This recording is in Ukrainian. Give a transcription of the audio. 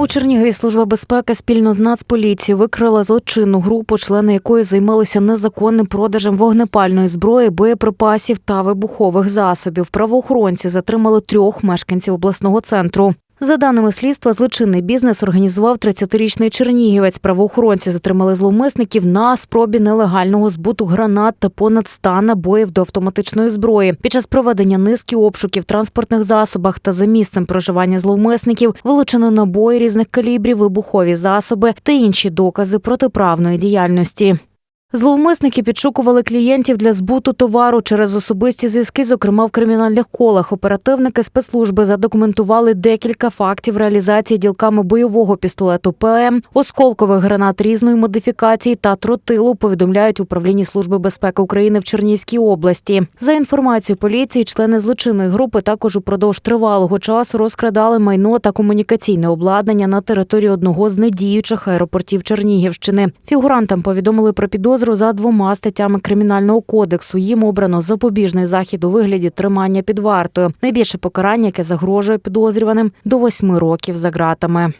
У Чернігові служба безпеки спільно з Нацполіцією викрила злочинну групу, члени якої займалися незаконним продажем вогнепальної зброї, боєприпасів та вибухових засобів. Правоохоронці затримали трьох мешканців обласного центру. За даними слідства, злочинний бізнес організував 30-річний чернігівець. Правоохоронці затримали зловмисників на спробі нелегального збуту гранат та понад 100 набоїв до автоматичної зброї. Під час проведення низки обшуків транспортних засобах та за місцем проживання зловмисників вилучено набої різних калібрів, вибухові засоби та інші докази протиправної діяльності. Зловмисники підшукували клієнтів для збуту товару через особисті зв'язки, зокрема в кримінальних колах. Оперативники спецслужби задокументували декілька фактів реалізації ділками бойового пістолету ПМ, осколкових гранат різної модифікації та тротилу. Повідомляють управлінні служби безпеки України в Чернігівській області. За інформацією поліції, члени злочинної групи також упродовж тривалого часу розкрадали майно та комунікаційне обладнання на території одного з недіючих аеропортів Чернігівщини. Фігурантам повідомили про підозру за двома статтями кримінального кодексу. Їм обрано запобіжний захід у вигляді тримання під вартою. Найбільше покарання, яке загрожує підозрюваним до восьми років за ґратами.